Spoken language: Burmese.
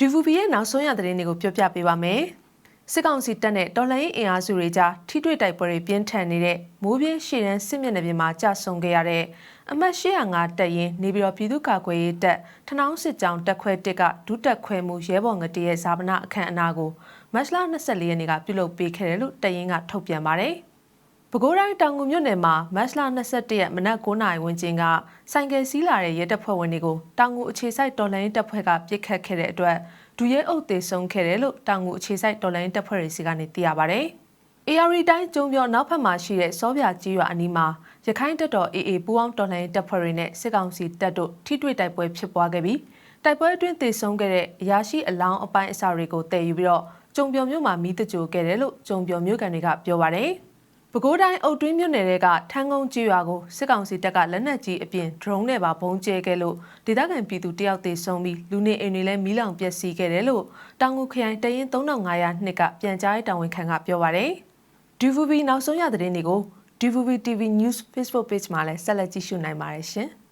DVB ရဲ့နောက်ဆုံးရသတင်းတွေကိုပြောပြပေးပါမယ်။စစ်ကောင်စီတပ်နဲ့တော်လှန်ရေးအင်အားစုတွေကြားထိတွေ့တိုက်ပွဲတွေပြင်းထန်နေတဲ့မိုးပြင်းရှေ့တန်းစစ်မျက်နှာပြင်မှာကြာဆုံးခဲ့ရတဲ့အမတ်805တပ်ရင်းနေပြည်တော်ပြည်သူ့ကာကွယ်ရေးတပ်ထနောင်းစစ်ကြောင်းတပ်ခွဲတစ်ကဒုတက်ခွဲမှုရဲဘော်ငတရဲ့ဇာပနာအခမ်းအနားကိုမတ်လ24ရက်နေ့ကပြုလုပ်ပေးခဲ့တယ်လို့တပ်ရင်းကထုတ်ပြန်ပါတယ်။ ပဲခူးတိုင်းတောင်ငူမြို့နယ်မှာမတ်လ21ရက်မနက်9:00နာရီဝန်းကျင်ကဆိုင်ကယ်စီးလာတဲ့ရဲတပ်ဖွဲ့ဝင်တွေကိုတောင်ငူအခြေစိုက်တော်လိုင်းတပ်ဖွဲ့ကပစ်ခတ်ခဲ့တဲ့အတွက်ဒူရဲအုပ်သေးဆုံးခဲ့တယ်လို့တောင်ငူအခြေစိုက်တော်လိုင်းတပ်ဖွဲ့တွေစီကနေသိရပါဗျ။ AR တိုင်းကျုံပြောနောက်ဖက်မှာရှိတဲ့စောပြကြီးရွာအနီးမှာရခိုင်တပ်တော် AA ပူးပေါင်းတော်လှန်ရေးတပ်ဖွဲ့တွေနဲ့စစ်ကောင်စီတပ်တို့ထိတွေ့တိုက်ပွဲဖြစ်ပွားခဲ့ပြီးတိုက်ပွဲအတွင်းသေဆုံးခဲ့တဲ့အရာရှိအလောင်းအပိုင်းအစာတွေကိုတည်ယူပြီးတော့ကျုံပြော်မြို့မှာမိတကြိုခဲ့တယ်လို့ကျုံပြော်မြို့ကန်တွေကပြောပါတယ်။ ပဲခူးတိုင်းအုတ်တွင်းမြို့နယ်တွေကထန်းကုန်းကြီးရွာကိုစစ်ကောင်စီတပ်ကလက်နက်ကြီးအပြင် drone နဲ့ပါပုံကျဲခဲ့လို့ဒေသခံပြည်သူတယောက်သေဆုံးပြီးလူနေအိမ်တွေလည်းမီးလောင်ပျက်စီးခဲ့တယ်လို့တောင်ငူခရိုင်တရင်3500နှစ်ကပြန်ကြားရေးတာဝန်ခံကပြောပါရယ် DVB နောက်ဆုံးရသတင်းတွေကို DVB TV News Facebook Page မှာလည်းဆက်လက်ကြည့်ရှုနိုင်ပါတယ်ရှင်။